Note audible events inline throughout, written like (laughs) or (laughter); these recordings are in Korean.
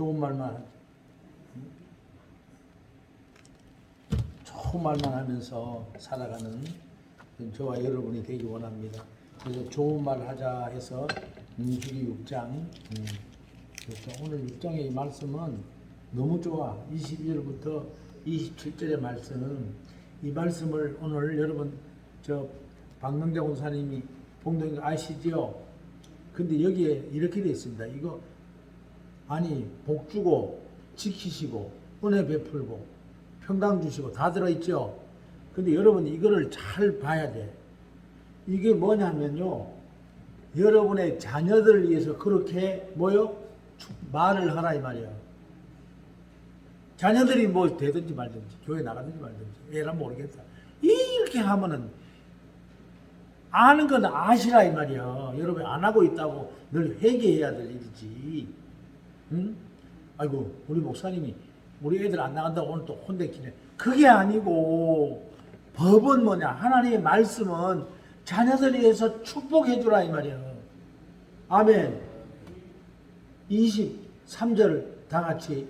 좋은 말만 좋은 말만 하면서 살아가는 저와 여러분이 되기 원합니다. 그래서 좋은 말 하자 해서 민수기 6장 음, 그래서 오늘 6장의 이 말씀은 너무 좋아. 22절부터 27절의 말씀은 이 말씀을 오늘 여러분 저 박명자 원사님이 봉동이 아시죠? 근데 여기에 이렇게 되어 있습니다. 이거 아니 복 주고 지키시고 은혜 베풀고 평강 주시고 다 들어있죠. 근데 여러분 이거를 잘 봐야 돼. 이게 뭐냐면요. 여러분의 자녀들을 위해서 그렇게 뭐요? 축- 말을 하라 이 말이야. 자녀들이 뭐 되든지 말든지 교회 나가든지 말든지 애라 모르겠다. 이렇게 하면은 아는 건 아시라 이 말이야. 여러분 안 하고 있다고 늘 회개해야 될 일이지. 응? 아이고 우리 목사님이 우리 애들 안 나간다고 오늘 또 혼내키네. 그게 아니고 법은 뭐냐? 하나님의 말씀은 자녀들 위해서 축복해 주라 이 말이야. 아멘. 23절 다 같이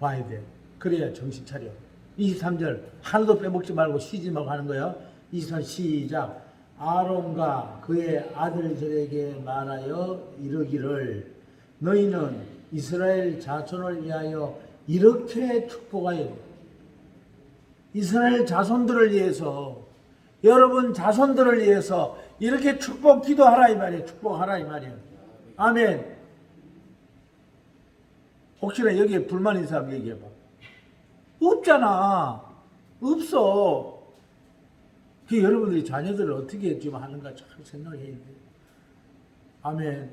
봐야 돼. 그래야 정신 차려. 23절 하나도 빼먹지 말고 쉬지 말고 하는 거야. 23 시작. 아론과 그의 아들들에게 말하여 이르기를 너희는 이스라엘 자손을 위하여 이렇게 축복하여 돼. 이스라엘 자손들을 위해서 여러분 자손들을 위해서 이렇게 축복 기도하라 이 말이에요. 축복하라 이 말이에요. 아멘. 혹시나 여기에 불만 있는 사람 얘기해봐. 없잖아. 없어. 그 여러분들이 자녀들을 어떻게 지금 하는가 잘 생각해야 돼. 아멘.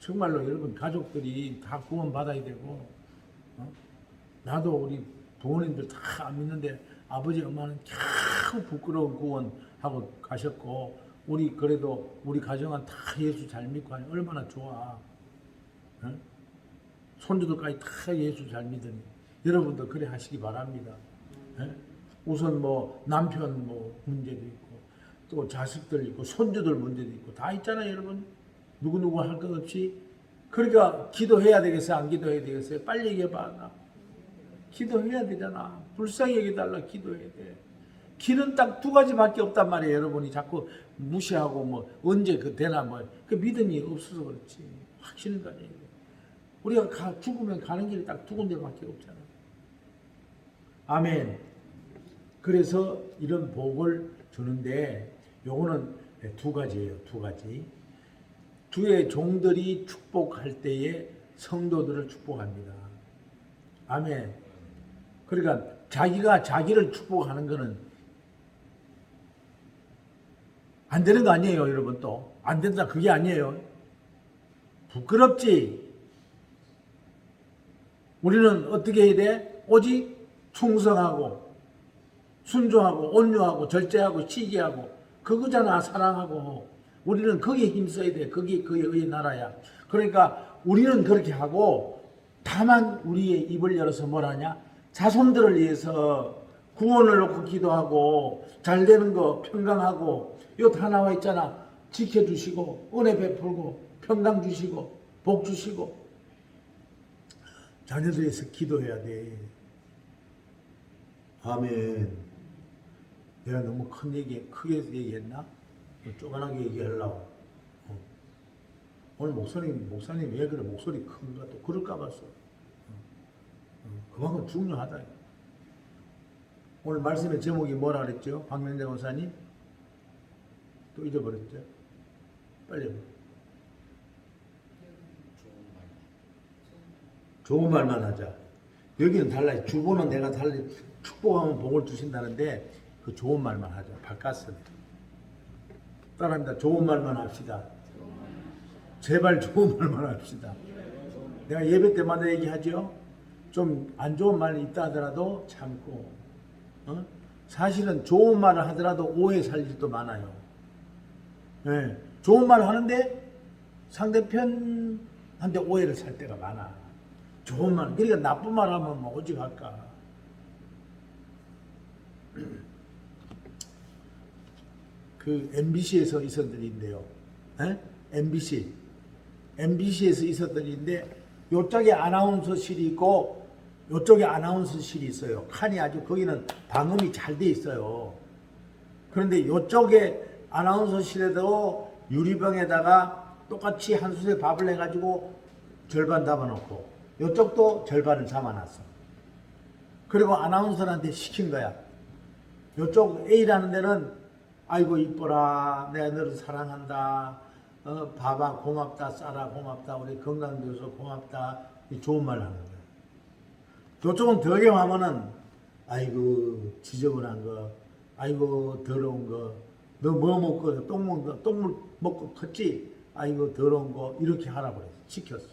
정말로 여러분 가족들이 다 구원 받아야 되고, 어? 나도 우리 부모님들 다 안 믿는데 아버지 엄마는 겨우 부끄러운 구원하고 가셨고, 우리 그래도 우리 가정은 다 예수 잘 믿고 하니 얼마나 좋아. 어? 손주들까지 다 예수 잘 믿으니 여러분도 그래 하시기 바랍니다. 예? 우선 뭐 남편 뭐 문제도 있고 또 자식들 있고 손주들 문제도 있고 다 있잖아요, 여러분. 누구 누구 할 것 없이 그러니까 기도해야 되겠어요, 안 기도해야 되겠어요? 빨리 얘기해봐. 나. 기도해야 되잖아. 불쌍히 여기달라 기도해야 돼. 길은 딱 두 가지밖에 없단 말이에요, 여러분이 자꾸 무시하고 뭐 언제 그 되나 뭐 그 믿음이 없어서 그렇지. 확신을 가져야 돼. 우리가 가, 죽으면 가는 길이 딱 두 군데밖에 없잖아. 아멘. 그래서 이런 복을 주는데 요거는 두 가지예요. 두 가지. 주의 종들이 축복할 때에 성도들을 축복합니다. 아멘. 그러니까 자기가 자기를 축복하는 거는 안 되는 거 아니에요, 여러분 또. 안 된다 그게 아니에요. 부끄럽지. 우리는 어떻게 해야 돼? 오직 충성하고 순종하고 온유하고 절제하고 시기하고 그거잖아 사랑하고 우리는 거기에 힘써야 돼. 거기 그의 의 나라야. 그러니까 우리는 그렇게 하고 다만 우리의 입을 열어서 뭐라냐? 자손들을 위해서 구원을 놓고 기도하고 잘 되는 거 평강하고 이거 다 나와 있잖아. 지켜주시고 은혜 베풀고 평강 주시고 복 주시고 자녀들 위해서 기도해야 돼. 아멘. 내가 너무 큰 얘기, 크게 얘기했나? 쪼간하게 얘기하려고. 어. 오늘 목사님, 목사님 왜 그래? 목소리 큰가? 또 그럴까 봤어. 어. 어. 그만큼 중요하다. 오늘 말씀의 제목이 뭐라 그랬죠? 박명재 원사님? 또 잊어버렸죠? 빨리 해봐. 좋은 말만 하자. 여기는 달라요. 주보는 내가 달리 축복하면 복을 주신다는데 그 좋은 말만 하자. 바꿨어. 따라합니다. 좋은 말만 합시다. 제발 좋은 (laughs) 말만 합시다. 내가 예배 때마다 얘기하죠. 좀 안 좋은 말이 있다 하더라도 참고. 어? 사실은 좋은 말을 하더라도 오해 살 일도 많아요. 예, 좋은 말 하는데 상대편한테 오해를 살 때가 많아. 좋은 말, 그러니까 나쁜 말 하면 뭐 오직 할까. 그 MBC에서 있었던 일인데요. 에? MBC. MBC에서 있었던 일인데 요쪽에 아나운서실이 있고 요쪽에 아나운서실이 있어요. 칸이 아주 거기는 방음이 잘 돼 있어요. 그런데 요쪽에 아나운서실에도 유리병에다가 똑같이 한 솥에 밥을 해가지고 절반 담아놓고 요쪽도 절반을 담아놨어. 그리고 아나운서한테 시킨 거야. 요쪽 A라는 데는 아이고 이뻐라 내가 너를 사랑한다 어, 봐봐 고맙다 쌀아 고맙다 우리 건강 줘서 고맙다 이 좋은 말 하는 거야. 요쪽은 더 경하면은 아이고 지저분한 거 아이고 더러운 거 너 뭐 먹고 똥 먹고 똥물 먹고 컸지 아이고 더러운 거 이렇게 하라고 그랬어 시켰어.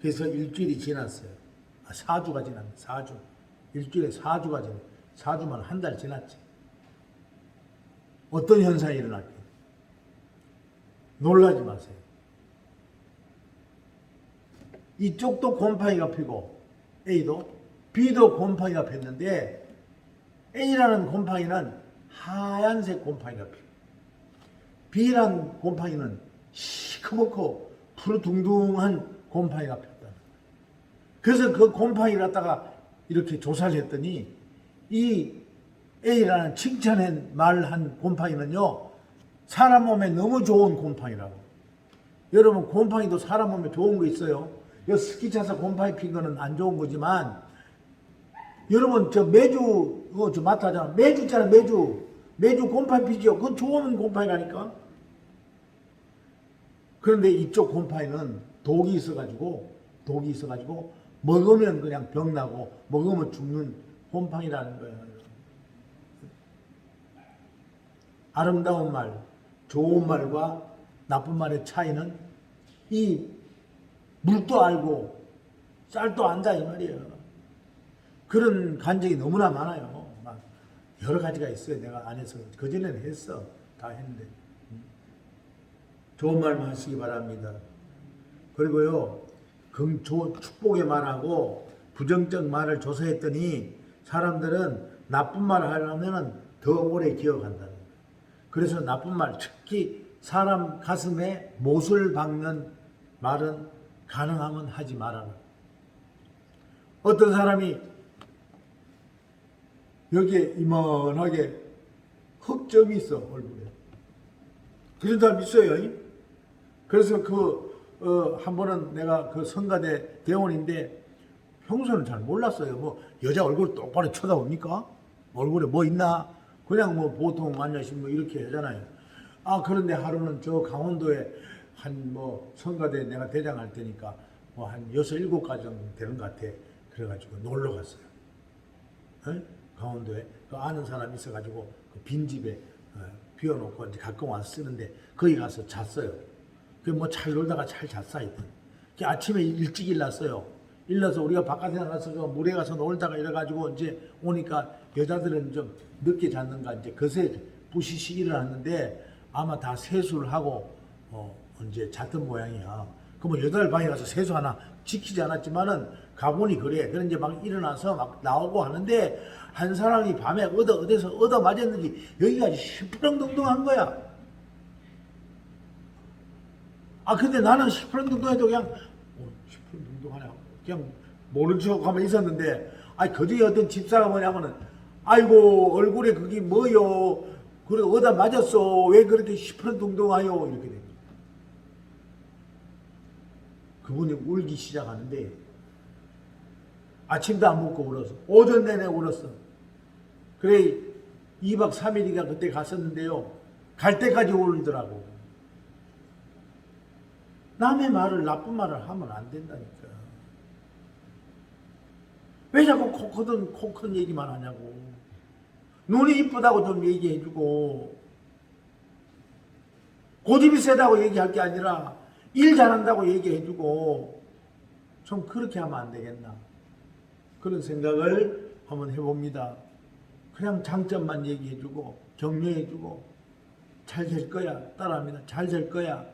그래서 일주일이 지났어요. 아, 4주가 지났네. 4주. 일주일에 4주가 지났 4주만 한 달 지났지. 어떤 현상이 일어날게? 놀라지 마세요. 이쪽도 곰팡이가 피고 A도 B도 곰팡이가 폈는데 A라는 곰팡이는 하얀색 곰팡이가 피고 B라는 곰팡이는 시커멓고 푸르둥둥한 곰팡이가 폈다. 그래서 그 곰팡이를 갖다가 이렇게 조사를 했더니 이 A라는 칭찬한 말한 곰팡이는요 사람 몸에 너무 좋은 곰팡이라고. 여러분 곰팡이도 사람 몸에 좋은 거 있어요. 여 스키 차서 곰팡이 핀 거는 안 좋은 거지만 여러분 저 매주 그거 저 하잖아. 매주 있잖아 매주 매주 곰팡이 피죠. 그건 좋은 곰팡이라니까. 그런데 이쪽 곰팡이는 독이 있어가지고 독이 있어가지고 먹으면 그냥 병 나고 먹으면 죽는 곰팡이라는 거예요. 아름다운 말, 좋은 말과 나쁜 말의 차이는 이 물도 알고 쌀도 안다 이 말이에요. 그런 간증이 너무나 많아요. 막 여러 가지가 있어요. 내가 안에서 그 전에는 했어, 다 했는데 음. 좋은 말만 하시기 바랍니다. 그리고요, 축복의 말하고 부정적 말을 조사했더니 사람들은 나쁜 말을 하려면 더 오래 기억한다는 거예요. 그래서 나쁜 말, 특히 사람 가슴에 못을 박는 말은 가능하면 하지 말아라. 어떤 사람이 여기에 이만하게 흑점이 있어, 얼굴에. 그런 사람 있어요. 그래서 그, 어, 한 번은 내가 그 성가대 대원인데 평소는 잘 몰랐어요. 뭐, 여자 얼굴 똑바로 쳐다봅니까? 얼굴에 뭐 있나? 그냥 뭐 보통 안녕하십니까 뭐 이렇게 하잖아요. 아, 그런데 하루는 저 강원도에 한 뭐 성가대 내가 대장할 테니까 뭐 한 여섯 일곱 가정 되는 것 같아. 그래가지고 놀러 갔어요. 어? 강원도에 그 아는 사람이 있어가지고 그 빈집에 어, 비워놓고 이제 가끔 와서 쓰는데 거기 가서 잤어요. 그뭐잘 놀다가 잘 잤어. 그 아침에 일찍 일났어요. 일나서 우리가 바깥에 나가서 그 물에 가서 놀다가 이래가지고 이제 오니까 여자들은 좀 늦게 잤는가 이제 그새 부시시 일어났는데 아마 다 세수를 하고 어 이제 잤던 모양이야. 그러면 여덟 방에 가서 세수 하나 지키지 않았지만은 가보니 그래. 그래 이제 막 일어나서 막 나오고 하는데 한 사람이 밤에 얻어 어디서 얻어 맞았는지 여기까지 시퍼렁둥둥한 거야. 아 근데 나는 시퍼렁둥둥해도 그냥 어, 시퍼렁둥둥하냐 그냥 모른 척 하면 있었는데 아니 그중에 어떤 집사가 뭐냐면은 아이고 얼굴에 그게 뭐요? 그래 어디다 맞았어? 왜 그렇게 시퍼렁둥둥하요 이렇게 된 거야. 그분이 울기 시작하는데 아침도 안 먹고 울었어. 오전 내내 울었어. 그래 2박 3일이가 그때 갔었는데요. 갈 때까지 울더라고. 남의 말을 나쁜 말을 하면 안 된다니까. 왜 자꾸 코 크든 코큰 얘기만 하냐고. 눈이 이쁘다고 좀 얘기해주고 고집이 세다고 얘기할 게 아니라 일 잘한다고 얘기해주고 좀 그렇게 하면 안 되겠나. 그런 생각을 한번 해봅니다. 그냥 장점만 얘기해주고 격려해주고 잘 될 거야. 따라합니다. 잘 될 거야.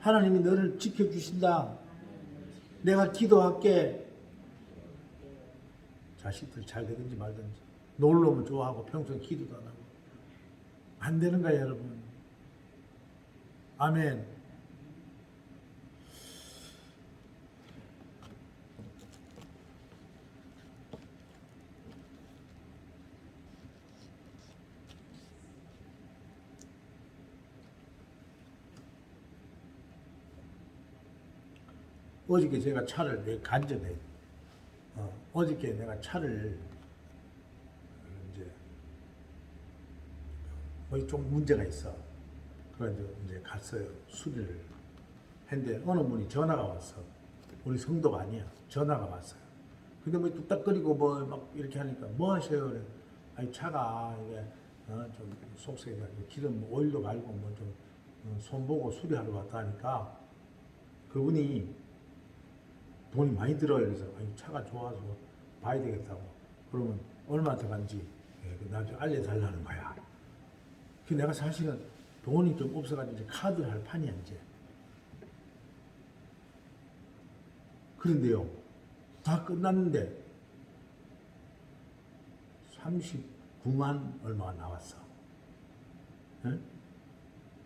하나님이 너를 지켜주신다. 내가 기도할게. 자식들 잘 되든지 말든지. 놀러면 좋아하고 평소에 기도도 안 하고. 안 되는 거야, 여러분. 아멘. 어저께 제가 차를 왜 간전해? 어, 어저께 내가 차를 거의 좀 문제가 있어. 그래가지고 이제 갔어요. 수리를 했는데 어느 분이 전화가 왔어. 우리 성도가 아니야. 전화가 왔어요. 근데 뭐 뚝딱거리고 뭐 막 이렇게 하니까 뭐 하세요? 그래. 아니 차가 이게 어, 좀 속세가지고 기름 오일도 갈고 뭐좀 어, 손보고 수리하러 왔다 하니까 그분이 돈이 많이 들어요. 그래서 아니, 차가 좋아서 봐야 되겠다고. 그러면 얼마 들어간지 예, 그 나중에 알려달라는 거야. 그 내가 사실은 돈이 좀 없어가지고 이제 카드를 할 판이야 이제. 그런데요, 다 끝났는데 39만 얼마가 나왔어. 예?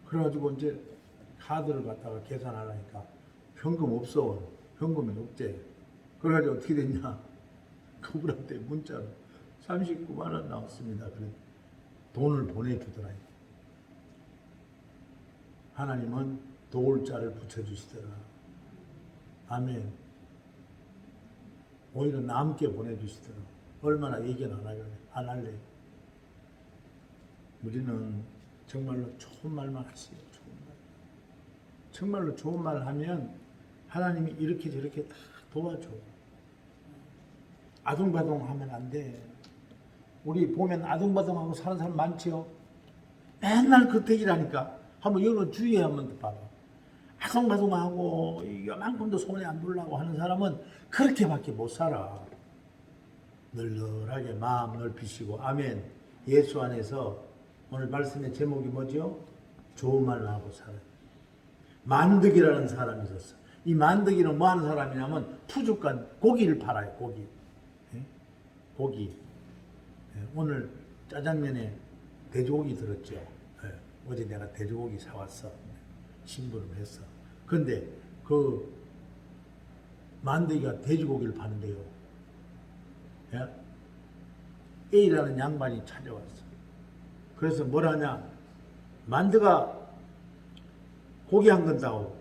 그래가지고 이제 카드를 갖다가 계산하려니까 현금 없어. 현금이 없대. 그래가지고 어떻게 됐냐. (laughs) 그분한테 문자로 39만 원 나왔습니다. 그래 돈을 보내주더라. 하나님은 도울 자를 붙여주시더라. 아멘. 오히려 남게 보내주시더라. 얼마나 얘기는 안안 할래. 우리는 정말로 좋은 말만 하세요. 좋은 말. 정말로 좋은 말 하면 하나님이 이렇게 저렇게 다 도와줘. 아둥바둥 하면 안 돼. 우리 보면 아둥바둥하고 사는 사람 많지요? 맨날 그 얘기라니까. 한번 여러 주위에 한번 봐봐. 아둥바둥하고 이만큼도 손에 안 들라고 하는 사람은 그렇게밖에 못 살아. 널널하게 마음 넓히시고 아멘. 예수 안에서 오늘 말씀의 제목이 뭐죠? 좋은 말을 하고 살아요. 만득이라는 사람이 있었어. 이 만득이는 뭐 하는 사람이냐면 푸주간 고기를 팔아요. 고기. 예? 고기. 예, 오늘 짜장면에 돼지고기 들었죠. 예, 어제 내가 돼지고기 사왔어. 신부름 했어. 근데 그 만득이가 돼지고기를 파는데요. 예? A라는 양반이 찾아왔어. 그래서 뭘 하냐? 만드가 고기 한 건 따고.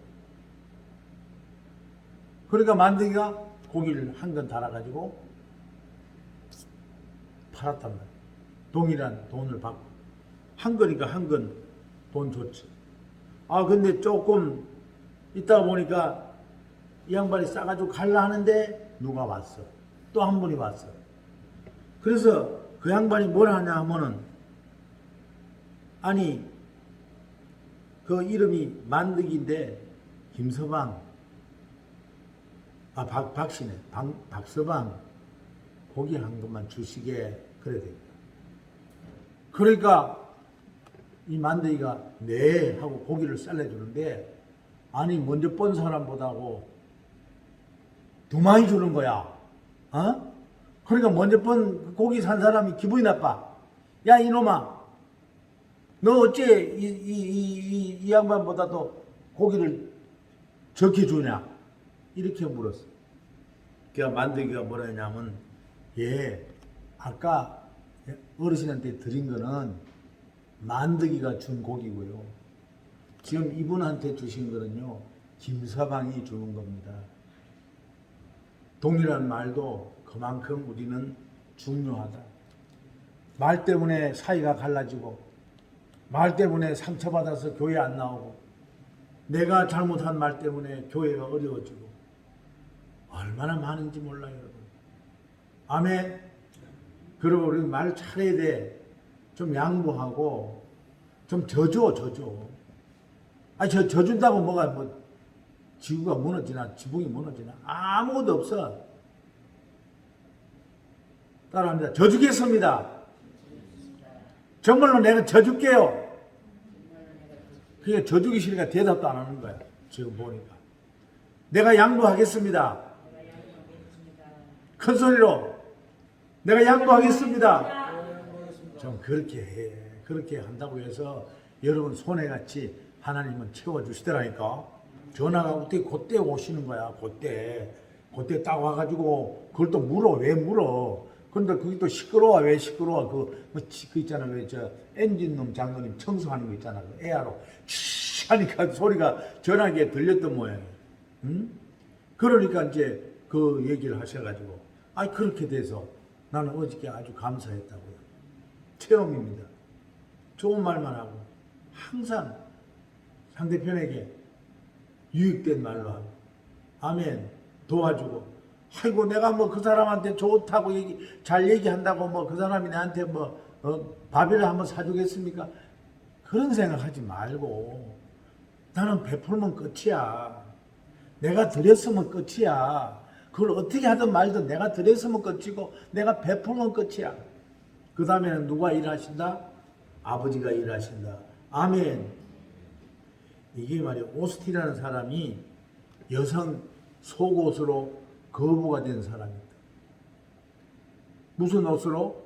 그러니까 만드기가 고기를 한 건 달아가지고 팔았단 말이야. 동일한 돈을 받고. 한 거니까 한 건 돈 줬지. 아, 근데 조금 있다가 보니까 이 양반이 싸가지고 갈라 하는데 누가 왔어. 또 한 분이 왔어. 그래서 그 양반이 뭘 하냐 하면은 아니 그 이름이 만득인데 김서방 아 박, 박씨네 박, 박서방 고기 한 것만 주시게 그래 돼. 그러니까 이 만득이가 네 하고 고기를 쌀려주는데 아니 먼저 본 사람보다고 더 많이 주는 거야. 어? 그러니까 먼저 번 고기 산 사람이 기분이 나빠. 야 이놈아, 너 어째 이, 이, 이, 이, 이 양반보다도 고기를 적게 주냐? 이렇게 물었어. 그가 만들기가 뭐라 했냐면, 예, 아까 어르신한테 드린 거는 만드기가 준 고기고요. 지금 이분한테 주신 거는요, 김서방이 주는 겁니다. 동일한 말도 그만큼 우리는 중요하다. 말 때문에 사이가 갈라지고, 말 때문에 상처받아서 교회 안 나오고, 내가 잘못한 말 때문에 교회가 어려워지고, 얼마나 많은지 몰라요, 여러분. 아멘. 그리고 우리 말 잘해야 돼. 좀 양보하고, 좀 져줘, 져줘. 아니, 저, 져준다고 뭐가 뭐, 지구가 무너지나, 지붕이 무너지나, 아무것도 없어. 따라합니다. 져주겠습니다. 정말로 내가 져줄게요. 그게 져주기 싫으니까 대답도 안 하는 거야. 지금 보니까. 내가 양보하겠습니다. 큰 소리로. 내가 양보하겠습니다. 좀 그렇게 해. 그렇게 한다고 해서 여러분 손해 같이 하나님은 채워주시더라니까. 전화가 어떻게 그때 오시는 거야. 그때. 그때 딱 와가지고 그걸 또 물어. 왜 물어? 근데 그게 또 시끄러워. 왜 시끄러워? 그, 뭐, 치- 그 있잖아. 왜 저 엔진룸 장로님 청소하는 거 있잖아. 그 에어로. 치 하니까 소리가 전화기에 들렸던 모양이야. 응? 그러니까 이제 그 얘기를 하셔가지고 아 그렇게 돼서 나는 어저께 아주 감사했다고요. 체험입니다. 좋은 말만 하고 항상 상대편에게 유익된 말로 하고 아멘 도와주고 아이고 내가 뭐 그 사람한테 좋다고 얘기 잘 얘기한다고 뭐 그 사람이 나한테 뭐 어, 밥이라 한번 사주겠습니까? 그런 생각하지 말고 나는 베풀면 끝이야. 내가 드렸으면 끝이야. 그걸 어떻게 하든 말든 내가 드렸으면 끝이고 내가 베풀면 끝이야. 그 다음에는 누가 일하신다? 아버지가 일하신다. 아멘. 이게 말이야. 오스티라는 사람이 여성 속옷으로 거부가 된 사람입니다. 무슨 옷으로?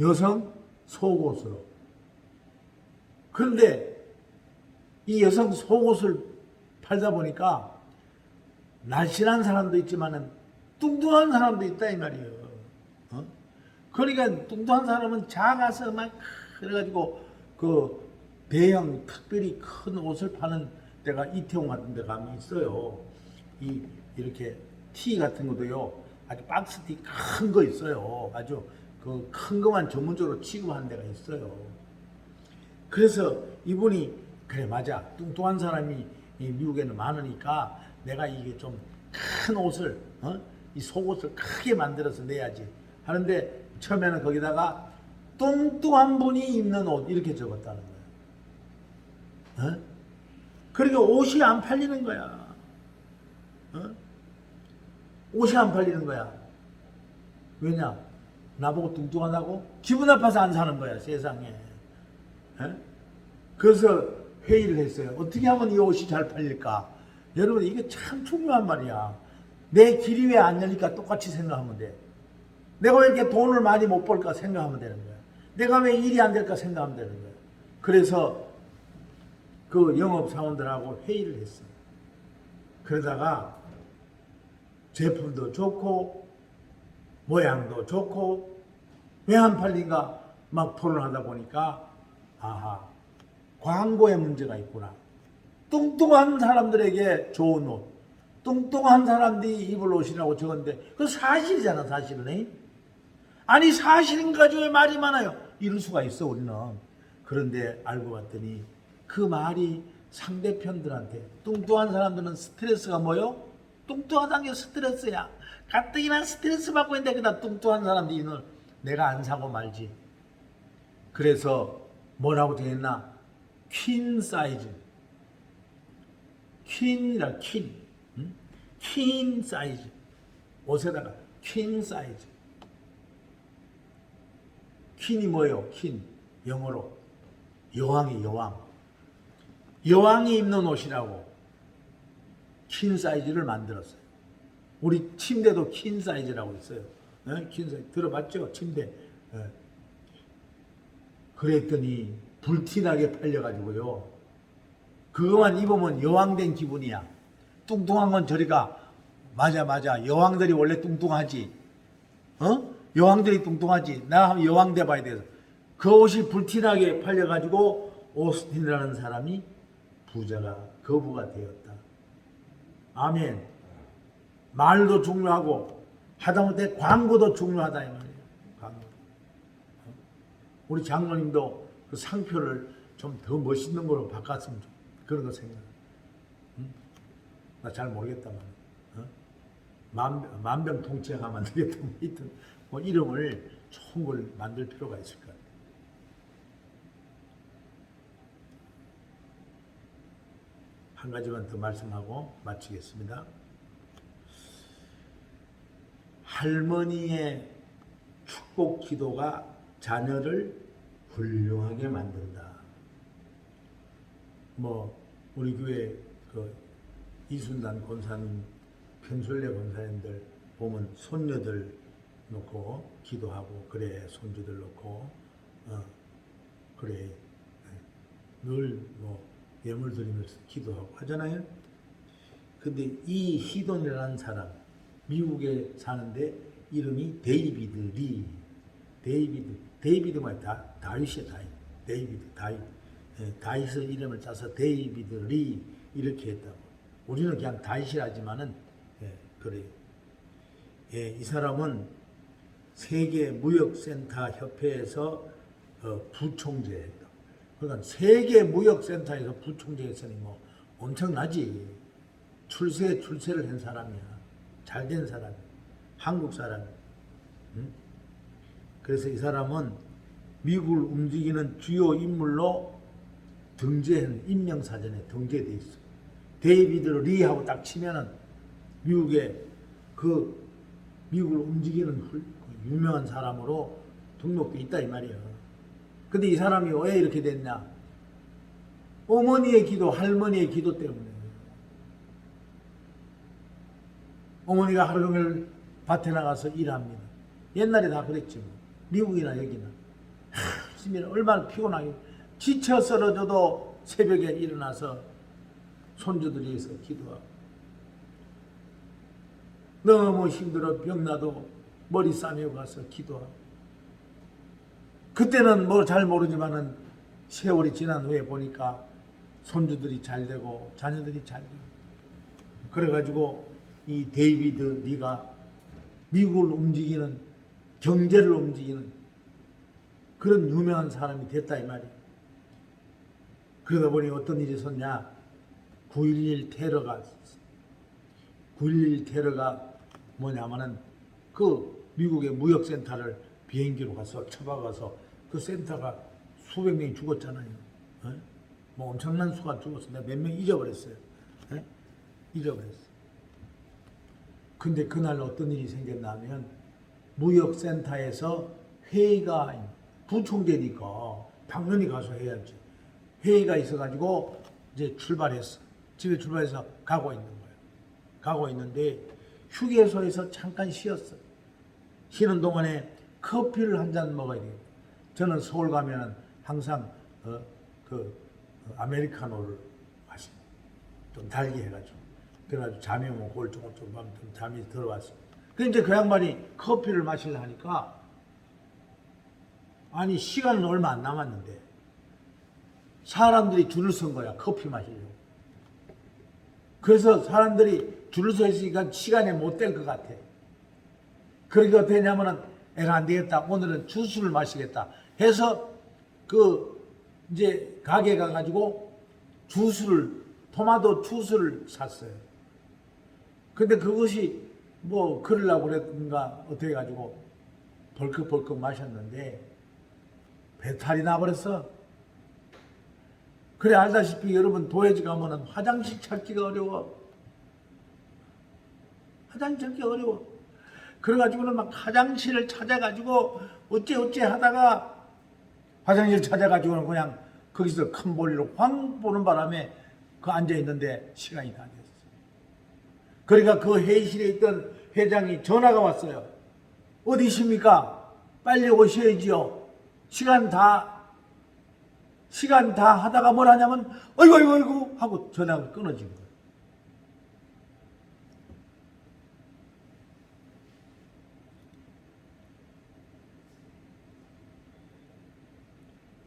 여성 속옷으로. 그런데 이 여성 속옷을 팔다 보니까 날씬한 사람도 있지만은 뚱뚱한 사람도 있다 이 말이에요. 어? 그러니까 뚱뚱한 사람은 작아서 막 그래가지고 그 대형 특별히 큰 옷을 파는 데가 이태원 같은 데 가면 있어요. 이 이렇게 티 같은 것도요. 아주 박스 티 큰 거 있어요. 아주 그 큰 거만 전문적으로 취급하는 데가 있어요. 그래서 이분이 그래 맞아 뚱뚱한 사람이 이 미국에는 많으니까 내가 이게 좀 큰 옷을 어? 이 속옷을 크게 만들어서 내야지 하는데 처음에는 거기다가 뚱뚱한 분이 입는 옷 이렇게 적었다는 거야. 어? 그러니까 옷이 안 팔리는 거야. 어? 옷이 안 팔리는 거야. 왜냐? 나보고 뚱뚱하다고 기분 나빠서 안 사는 거야 세상에. 에? 그래서 회의를 했어요. 어떻게 하면 이 옷이 잘 팔릴까? 여러분 이게 참 중요한 말이야. 내 길이 왜 안 열릴까 똑같이 생각하면 돼. 내가 왜 이렇게 돈을 많이 못 벌까 생각하면 되는 거야. 내가 왜 일이 안 될까 생각하면 되는 거야. 그래서 그 영업 사원들하고 회의를 했어요. 그러다가 제품도 좋고 모양도 좋고 왜 안 팔린가 막 토론하다 보니까 아하 광고에 문제가 있구나. 뚱뚱한 사람들에게 좋은 옷, 뚱뚱한 사람들이 입을 옷이라고 적었는데 그 사실이잖아 사실은. 에? 아니 사실인 가지고 왜 말이 많아요? 이럴 수가 있어 우리는. 그런데 알고 봤더니 그 말이 상대편들한테 뚱뚱한 사람들은 스트레스가 뭐요? 뚱뚱하다는 게 스트레스야. 가뜩이나 스트레스 받고 있는데 그다 뚱뚱한 사람들이 이걸 내가 안 사고 말지. 그래서 뭐라고 되어 있나? 퀸 사이즈. 퀸이라 퀸. 응? 퀸 사이즈. 옷에다가 퀸 사이즈. 퀸이 뭐예요? 퀸. 영어로. 여왕이 여왕. 여왕이 입는 옷이라고 퀸 사이즈를 만들었어요. 우리 침대도 퀸 사이즈라고 있어요. 네? 퀸 사이즈. 들어봤죠? 침대. 네. 그랬더니 불티나게 팔려가지고요. 그거만 입으면 여왕된 기분이야. 뚱뚱한 건 저리가 맞아 맞아 여왕들이 원래 뚱뚱하지. 어? 여왕들이 뚱뚱하지. 나 한번 여왕 돼봐야 돼서. 그 옷이 불티나게 팔려가지고 오스틴이라는 사람이 부자가 거부가 되었다. 아멘. 말도 중요하고 하다못해 광고도 중요하다 이 말이에요. 광고. 우리 장로님도 그 상표를 좀 더 멋있는 걸로 바꿨으면 좋 그런 거 생각. 응? 나잘 모르겠다만. 어? 만, 만병통치약가 만들겠다. 뭐 하여튼 뭐 이름을 좋은 걸 만들 필요가 있을 것 같아요. 한 가지만 더 말씀하고 마치겠습니다. 할머니의 축복 기도가 자녀를 훌륭하게 만든다. 뭐 우리 교회 그 이순단 권사님, 편술래 권사님들 보면 손녀들 놓고 기도하고 그래 손주들 놓고 어 그래. 늘뭐 예물 드리면서 기도하고 하잖아요. 근데 이 히돈이라는 사람 미국에 사는데 이름이 데이비드 리. 데이비드 데이비드 뭐야 다 다윗이야 다윗. 데이비드 다윗. 예, 다윗의 이름을 짜서 데이비드 리 이렇게 했다고. 우리는 그냥 다이시라지만은 예, 그래요. 예, 이 사람은 세계 무역센터 협회에서 어, 부총재였다. 그러니까 세계 무역센터에서 부총재 했으니 뭐 엄청나지. 출세 출세를 한 사람이야. 잘 된 사람. 한국 사람. 응? 그래서 이 사람은 미국을 움직이는 주요 인물로 등재한 인명사전에 등재돼 있어. 데이비드 리하고 딱 치면은 미국의 그 미국을 움직이는 유명한 사람으로 등록돼 있다 이 말이야. 근데 이 사람이 왜 이렇게 됐냐? 어머니의 기도, 할머니의 기도 때문에. 어머니가 하루 종일 밭에 나가서 일합니다. 옛날에 다 그랬지 뭐. 미국이나 여기나. 하시면 얼마나 피곤하게 지쳐 쓰러져도 새벽에 일어나서 손주들이 위해서 기도하고 너무 힘들어 병나도 머리 싸매고 가서 기도하고 그때는 뭐잘 모르지만은 세월이 지난 후에 보니까 손주들이 잘 되고 자녀들이 잘 되고 그래가지고 이 데이비드 네가 미국을 움직이는 경제를 움직이는 그런 유명한 사람이 됐다 이 말이야. 그러다 보니 어떤 일이 있었냐? 9.11 테러가 9.11 테러가 뭐냐면은 그 미국의 무역센터를 비행기로 가서 쳐박아서 그 센터가 수백 명이 죽었잖아요. 어? 뭐 엄청난 수가 죽었어. 내가 몇 명 잊어버렸어요. 어? 잊어버렸어. 근데 그날 어떤 일이 생겼냐면 무역센터에서 회의가 부총재니까 당연히 가서 해야지. 회의가 있어가지고 이제 출발했어. 집에 출발해서 가고 있는 거예요. 가고 있는데 휴게소에서 잠깐 쉬었어. 쉬는 동안에 커피를 한 잔 먹어야 돼요. 저는 서울 가면은 항상 어, 그 어, 아메리카노를 마십니다. 좀 달게 해가지고. 그래가지고 잠이 오면 하면 좀 잠이 들어왔어. 그 이제 그 양반이 커피를 마시려 하니까 아니 시간은 얼마 안 남았는데 사람들이 줄을 선 거야 커피 마시려고. 그래서 사람들이 줄을 서 있으니까 시간에 못 될 것 같아. 그러니까 했냐면은 애가 안 되겠다. 오늘은 주스를 마시겠다. 해서 그 이제 가게 가가지고 주스를 토마토 주스를 샀어요. 근데 그것이 뭐 그러려고 그랬던가 어떻게 해가지고 벌컥벌컥 마셨는데 배탈이 나버렸어. 그래 알다시피 여러분 도해지 가면은 화장실 찾기가 어려워. 화장실 찾기 어려워. 그래가지고는 막 화장실을 찾아가지고 어째 어째 하다가 화장실 찾아가지고는 그냥 거기서 큰 볼일로 황 보는 바람에 그 앉아 있는데 시간이 다 됐어. 그러니까 그 회의실에 있던 회장이 전화가 왔어요. 어디십니까? 빨리 오셔야지요. 시간 다 시간 다 하다가 뭘 하냐면 어이구 어이구 어이구 하고 전화가 끊어진 거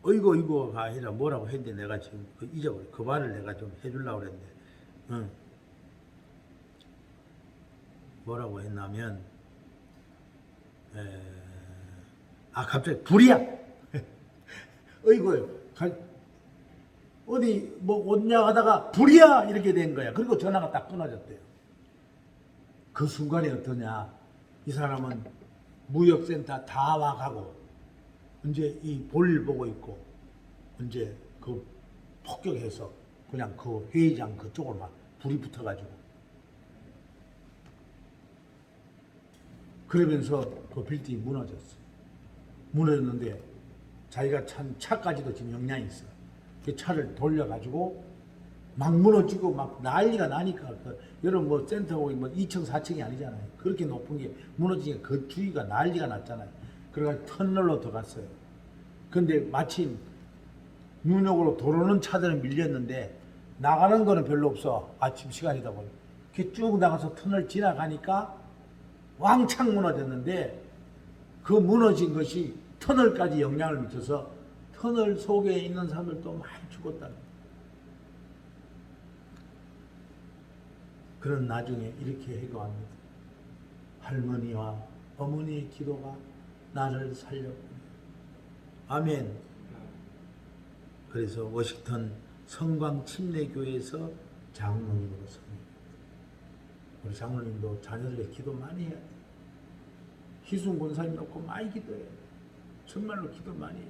어이구 어이구가 아니라 뭐라고 했는데 내가 지금 그 잊어버려. 그 말을 내가 좀 해주려고 그랬는데 응. 뭐라고 했냐면 에... 아 갑자기 불이야. (laughs) 어이구 가- 어디 뭐 온냐 하다가 불이야 이렇게 된 거야. 그리고 전화가 딱 끊어졌대요. 그 순간이 어떠냐? 이 사람은 무역센터 다 와가고 이제 이 볼일 보고 있고 이제 그 폭격해서 그냥 그 회의장 그쪽으로 막 불이 붙어가지고 그러면서 그 빌딩이 무너졌어. 무너졌는데 자기가 찬 차까지도 지금 영향이 있어. 그 차를 돌려가지고 막 무너지고 막 난리가 나니까 그 여러분 뭐 센터고 뭐 2층 4층이 아니잖아요. 그렇게 높은 게 무너지니까 그 주위가 난리가 났잖아요. 그래가지고 터널로 들어갔어요. 근데 마침 눈역으로 도로는 차들은 밀렸는데 나가는 거는 별로 없어. 아침 시간이다 보니. 쭉 나가서 터널 지나가니까 왕창 무너졌는데 그 무너진 것이 터널까지 영향을 미쳐서 터널 속에 있는 사람들도 많이 죽었다. 그런 나중에 이렇게 해고합니다. 할머니와 어머니의 기도가 나를 살렸구나. 아멘. 그래서 워싱턴 성광 침례교회에서 장로님으로 섭니다. 우리 장로님도 자녀들의 기도 많이 해야 돼. 희순 권사님 놓고 많이 기도해. 정말로 기도 많이 해.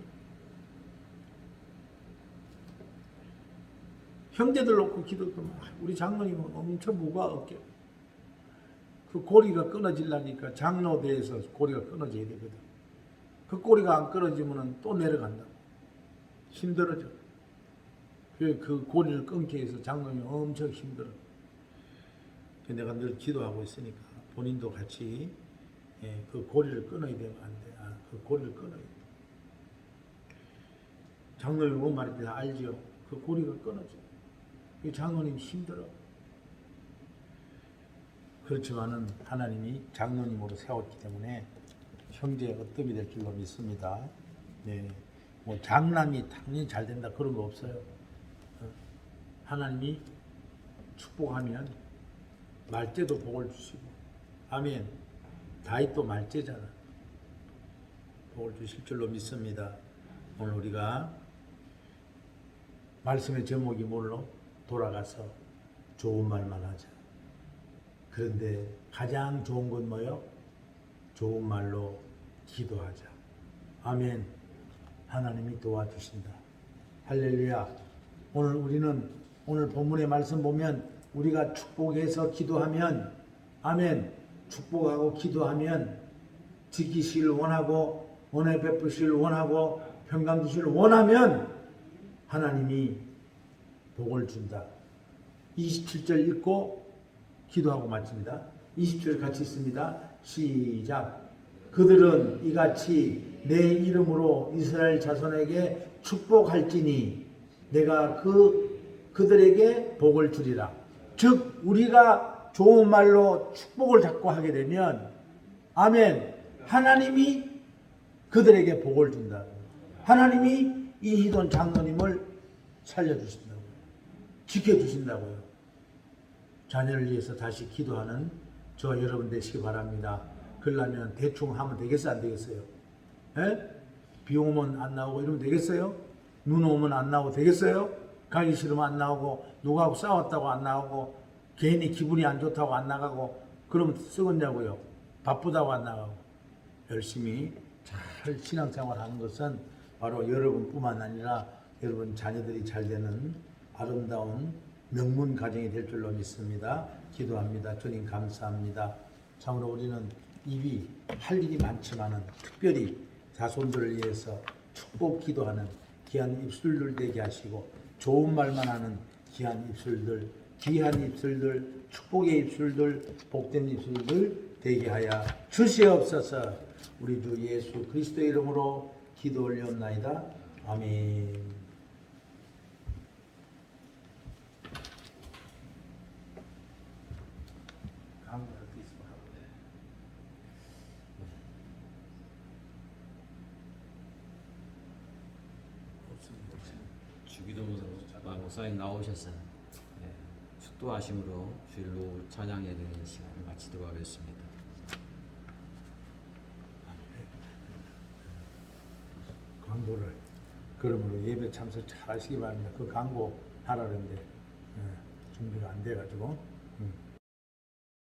형제들 놓고 기도도 많이. 우리 장로님은 엄청 무거워 어깨. 그 고리가 끊어질라니까 장로대에서 고리가 끊어져야 되거든. 그 고리가 안 끊어지면 또 내려간다. 힘들어져. 그, 그 고리를 끊기 위해서 장로님이 엄청 힘들어. 그 내가 늘 기도하고 있으니까 본인도 같이 예, 그 고리를 끊어야 되면 안 돼. 아, 그 고리를 끊어야 돼. 장로님 뭔 말인지 다 알죠? 그 고리가 끊어져. 그 장로님 힘들어. 그렇지만은 하나님이 장로님으로 세웠기 때문에 형제의 어뜸이 될 줄로 믿습니다. 네. 뭐 장남이 당연히 잘 된다 그런 거 없어요. 어, 하나님이 축복하면 말째도 복을 주시고 아멘. 다윗도 말째잖아. 복을 주실 줄로 믿습니다. 오늘 우리가 말씀의 제목이 뭘로 돌아가서 좋은 말만 하자. 그런데 가장 좋은 건 뭐요? 좋은 말로 기도하자. 아멘. 하나님이 도와주신다. 할렐루야. 오늘 우리는 오늘 본문의 말씀 보면 우리가 축복해서 기도하면 아멘. 축복하고 기도하면 지키시길 원하고 은혜 베푸시길 원하고 평강 주시길 원하면 하나님이 복을 준다. 27절 읽고 기도하고 마칩니다. 20절 같이 있습니다. 시작. 그들은 이같이 내 이름으로 이스라엘 자손에게 축복할지니 내가 그 그들에게 복을 주리라. 즉 우리가 좋은 말로 축복을 자꾸 하게 되면 아멘. 하나님이 그들에게 복을 준다. 하나님이 이희돈 장로님을 살려주신다고요. 지켜주신다고요. 자녀를 위해서 다시 기도하는 저 여러분 되시기 바랍니다. 그러려면 대충 하면 되겠어요? 안 되겠어요? 에? 비 오면 안 나오고 이러면 되겠어요? 눈 오면 안 나오고 되겠어요? 가기 싫으면 안 나오고 누구하고 싸웠다고 안 나오고 괜히 기분이 안 좋다고 안 나가고 그러면 쓰겠냐고요? 바쁘다고 안 나가고 열심히 잘 신앙생활 하는 것은 바로 여러분뿐만 아니라 여러분 자녀들이 잘 되는 아름다운 명문 가정이 될 줄로 믿습니다. 기도합니다. 주님 감사합니다. 참으로 우리는 입이 할 일이 많지만은 특별히 자손들을 위해서 축복 기도하는 귀한 입술들 되게 하시고 좋은 말만 하는 귀한 입술들, 귀한 입술들, 축복의 입술들, 복된 입술들 되게 하여 주시옵소서. 우리 주 예수 그리스도의 이름으로 기도 올렸나이다. 아멘. 아무나 어디 있어 봐. 없습니다. 주기도 목- 목사님 나오셔서 네, 축도하심으로 주일로 찬양 예배의 시간을 마치도록 하겠습니다. 광고를 그러므로 예배 참석 잘 하시기 바랍니다. 그 광고 하라는데 예, 준비가 안 돼가지고 음.